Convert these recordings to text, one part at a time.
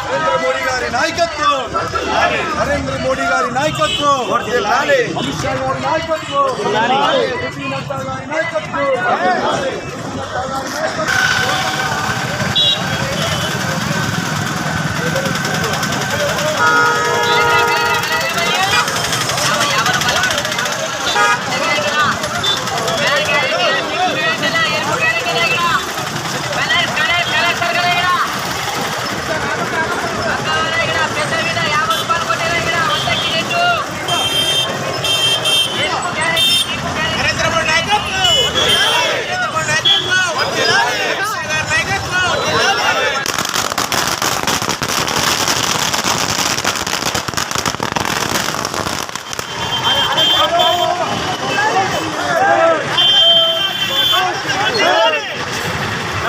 నరేంద్ర మోడీ గారి నాయకత్వం. నరేంద్ర మోడీ గారి నాయకత్వం అమిత్ షా గారి నాయకత్వం గారి నాయకత్వం నరేంద్ర మోడీ నాయకత్వం నరేంద్ర మోడీ నాయకత్వం అమిత్ షా గారి నాయకత్వం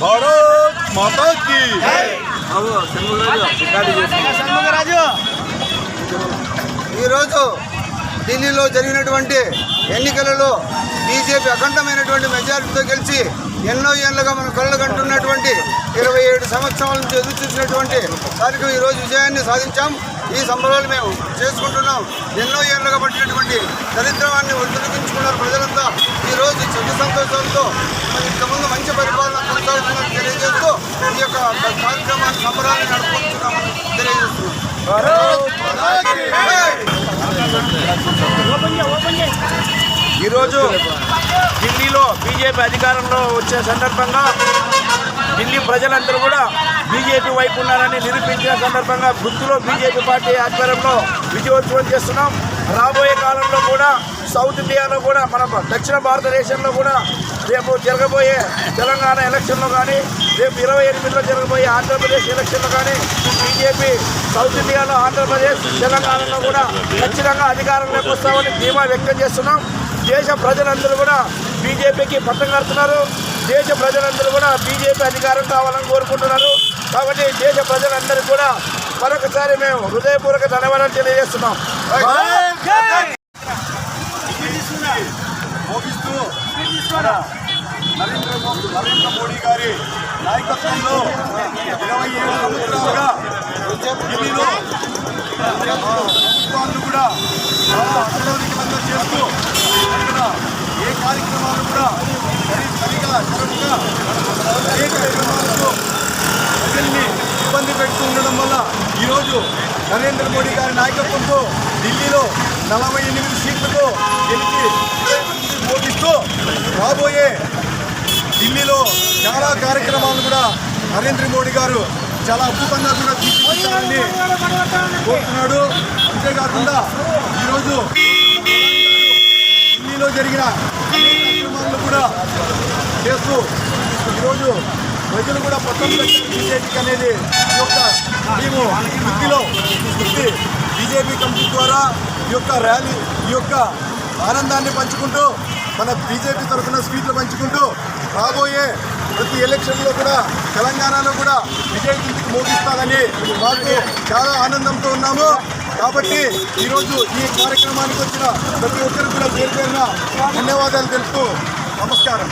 భారత్ మాతా కీ ఈరోజు ఢిల్లీలో జరిగినటువంటి ఎన్నికలలో బీజేపీ అఖండమైనటువంటి మెజారిటీతో గెలిచి ఎన్నో ఏళ్ళుగా మన కళ్ళు కంటున్నటువంటి ఇరవై ఏడు సంవత్సరాల నుంచి ఎదురు చూసినటువంటి దానికి ఈరోజు విజయాన్ని సాధించాం. ఈ సంబరాలు మేము చేసుకుంటున్నాం. ఎన్నో ఏళ్ళుగా పట్టినటువంటి దరిద్రాన్ని ఒడిదుడుకించుకున్నారు ప్రజలంతా. ఈరోజు చెడు సంతోషాలతో ఈ యొక్క నడుపుకుంటున్నామని తెలియజేస్తున్నాం. ఈరోజు ఢిల్లీలో బీజేపీ అధికారంలో వచ్చే సందర్భంగా ఢిల్లీ ప్రజలందరూ కూడా బీజేపీ వైపు ఉన్నారని నిరూపించిన సందర్భంగా గుర్తులో బీజేపీ పార్టీ ఆధ్వర్యంలో విజయోత్సవం చేస్తున్నాం. రాబోయే ఇండియాలో కూడా సౌత్ ఇండియాలో కూడా మన దక్షిణ భారతదేశంలో కూడా రేపు జరగబోయే తెలంగాణ ఎలక్షన్లో కానీ రేపు ఇరవై ఎనిమిదిలో జరగబోయే ఆంధ్రప్రదేశ్ ఎలక్షన్లో కానీ బీజేపీ సౌత్ ఇండియాలో ఆంధ్రప్రదేశ్ తెలంగాణలో కూడా ఖచ్చితంగా అధికారంలోకి వస్తామని ధీమా వ్యక్తం చేస్తున్నాం. దేశ ప్రజలందరూ కూడా బీజేపీకి పట్టం కడుతున్నారు. దేశ ప్రజలందరూ కూడా బీజేపీ అధికారం కావాలని కోరుకుంటున్నారు. కాబట్టి దేశ ప్రజలందరూ కూడా మరొకసారి మేము హృదయపూర్వక ధన్యవాదాలు తెలియజేస్తున్నాం. మోగిస్తూ నరేంద్ర నరేంద్ర మోడీ గారి నాయకత్వంలో ఇరవై ఏడు సంవత్సరాలుగా ఢిల్లీలో ఆ, ప్రభుత్వాలను కూడా చాలా అసౌకర్యవంతంగా చేస్తూ అక్కడ ఏ కార్యక్రమాలు కూడా సరి సరిగా జరగక ఏ కార్యక్రమాలకు ప్రజల్ని ఇబ్బంది పెడుతూ ఉండడం వల్ల ఈరోజు నరేంద్ర మోడీ గారి నాయకత్వంతో ఢిల్లీలో నలభై ఎనిమిది సీట్లతో గెలిచి మోగిస్తూ రాబోయే ఢిల్లీలో చాలా కార్యక్రమాలను కూడా నరేంద్ర మోడీ గారు చాలా అద్భుతంగా కూడా తీర్చిదిద్దాలని కోరుతున్నాడు. అంతేకాకుండా ఈరోజు ఢిల్లీలో జరిగిన కార్యక్రమాలను కూడా చేస్తూ ఈరోజు ప్రజలు కూడా పట్టం బీజేపీకి అనేది ఈ యొక్క మేము వృత్తిలో వృత్తి బీజేపీ కమిటీ ద్వారా ఈ యొక్క ర్యాలీ ఈ యొక్క ఆనందాన్ని పంచుకుంటూ మన బీజేపీ తరఫున స్పీచ్లు పంచుకుంటూ రాబోయే ప్రతి ఎలక్షన్లో కూడా తెలంగాణలో కూడా విజయ మోగిస్తారని మాకు చాలా ఆనందంతో ఉన్నాము. కాబట్టి ఈరోజు ఈ కార్యక్రమానికి వచ్చిన ప్రతి ఒక్కరికి కూడా పేరు పేరున ధన్యవాదాలు తెలుపుతూ నమస్కారం.